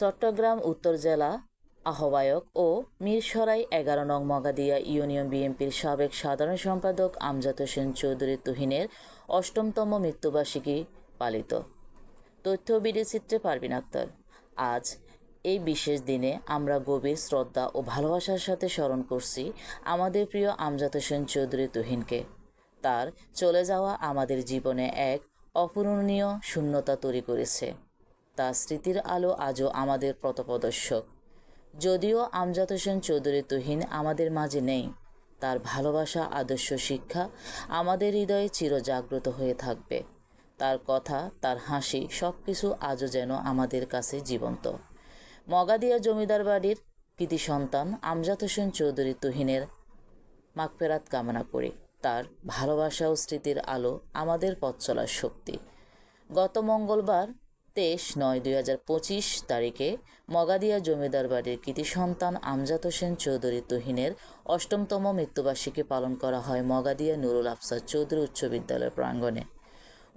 চট্টগ্রাম, উত্তর জেলা আহ্বায়ক ও মিরসরাই এগারো নং মগাদিয়া ইউনিয়ন বিএনপির সাবেক সাধারণ সম্পাদক আমজাদ হোসেন চৌধুরী তুহিনের অষ্টমতম মৃত্যুবার্ষিকী পালিত। তথ্য ও ভিডিও চিত্রে পারবিন আক্তার। আজ এই বিশেষ দিনে আমরা গভীর শ্রদ্ধা ও ভালোবাসার সাথে স্মরণ করছি আমাদের প্রিয় আমজাদ হোসেন চৌধুরী তুহিনকে। তার চলে যাওয়া আমাদের জীবনে এক অপূরণীয় শূন্যতা তৈরি করেছে। তার স্মৃতির আলো আজও আমাদের পথপ্রদর্শক। যদিও আমজাদ হোসেন চৌধুরী তুহিন আমাদের মাঝে নেই, তার ভালোবাসা, আদর্শ, শিক্ষা আমাদের হৃদয়ে চিরজাগ্রত হয়ে থাকবে। তার কথা, তার হাসি সব কিছু আজও যেন আমাদের কাছে জীবন্ত। মগাদিয়া জমিদার বাড়ির কৃতি সন্তান আমজাদ হোসেন চৌধুরী তুহিনের মাগফেরাত কামনা করি। তার ভালোবাসা ও স্মৃতির আলো আমাদের পথ চলার শক্তি। গত মঙ্গলবার তেইশ নয় দুই হাজার পঁচিশ তারিখে মগাদিয়া জমিদার বাড়ির কৃতি সন্তান আমজাদ হোসেন চৌধুরী তুহিনের অষ্টমতম মৃত্যুবার্ষিকী পালন করা হয় মগাদিয়া নুরুল আফসার চৌধুরী উচ্চ বিদ্যালয় প্রাঙ্গণে।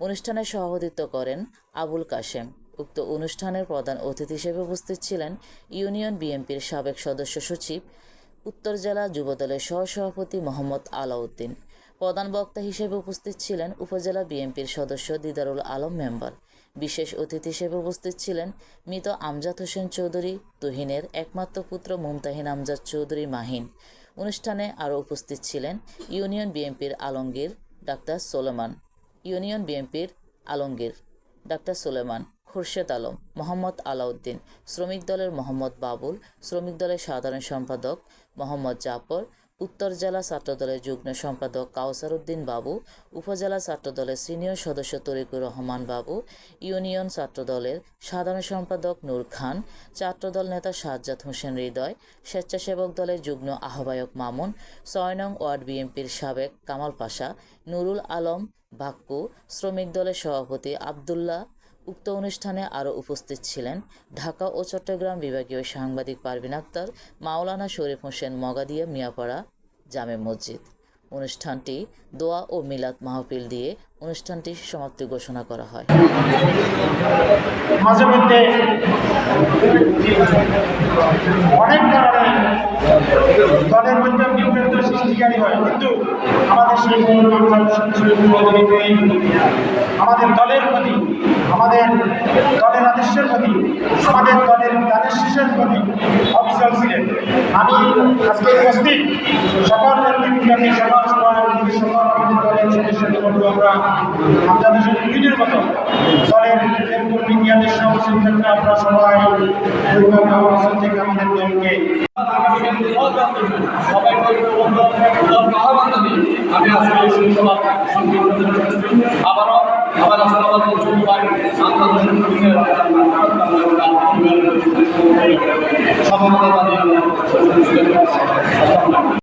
অনুষ্ঠানে সভাপতিত্ব করেন আবুল কাশেম। উক্ত অনুষ্ঠানের প্রধান অতিথি হিসেবে উপস্থিত ছিলেন ইউনিয়ন বিএনপির সাবেক সদস্য সচিব, উত্তর জেলা যুবদলের সহসভাপতি মোহাম্মদ আলাউদ্দিন। প্রধান বক্তা হিসেবে উপস্থিত ছিলেন উপজেলা বিএনপির সদস্য দিদারুল আলম মেম্বার। বিশেষ অতিথি হিসেবে উপস্থিত ছিলেন মৃত আমজাদ হোসেন চৌধুরী, তুহিনের একমাত্র পুত্র মুমতাহিন আমজাদ চৌধুরী মাহিন। অনুষ্ঠানে আরও উপস্থিত ছিলেন ইউনিয়ন বিএনপির আলমগীর ডাক্তার সোলেমান, ইউনিয়ন বিএনপির আলমগীর ডাক্তার সোলেমান, খুরশেদ আলম, মোহাম্মদ আলাউদ্দিন, শ্রমিক দলের মোহাম্মদ বাবুল, শ্রমিক দলের সাধারণ সম্পাদক মোহাম্মদ জাফর উত্তর জেলা ছাত্রদলের যুগ্ম সম্পাদক কাউসার উদ্দিন বাবু, উপজেলা ছাত্রদলের সিনিয়র সদস্য তরিকুর রহমান বাবু, ইউনিয়ন ছাত্রদলের সাধারণ সম্পাদক নূর খান, ছাত্রদল নেতা সাজ্জাদ হোসেন হৃদয়, স্বেচ্ছাসেবক দলের যুগ্ম আহ্বায়ক মামুন, ছয় নং ওয়ার্ড বিএনপির সাবেক কামাল পাশা, নুরুল আলম বাক্কু, শ্রমিক দলের সভাপতি আবদুল্লাহ উক্ত অনুষ্ঠানে আরও উপস্থিত ছিলেন ঢাকা ও চট্টগ্রাম বিভাগীয় সাংবাদিক পারভিন আক্তার, মাওলানা শরীফ হোসেন মগাদিয়া মিয়াপাড়া জামে মসজিদ। অনুষ্ঠানটি দোয়া ও মিলাদ মাহফিল দিয়ে অনুষ্ঠানটি সমাপ্তি ঘোষণা করা হয়। মাঝে মধ্যে অনেক কারণে দলের মধ্যে বিভ্রান্ত সৃষ্টিকারী হয় কিন্তু আমাদের আমাদের দলের প্রতি, আমাদের দলের আদর্শের প্রতি, আমাদের দলের শেষের প্রতি অবিচল ছিলেন। আমি আজকে উপস্থিত সকল নেতৃত্বকে সকল সময় সকল দলের সদস্যদের মধ্যে আমরা ইউনিয়নের মতো দলের কর্মী জ্ঞানের সমস্যার ক্ষেত্রে আমরা সবাই আবারও আবার আসলে আমার শুক্রবার সমাধান আজকে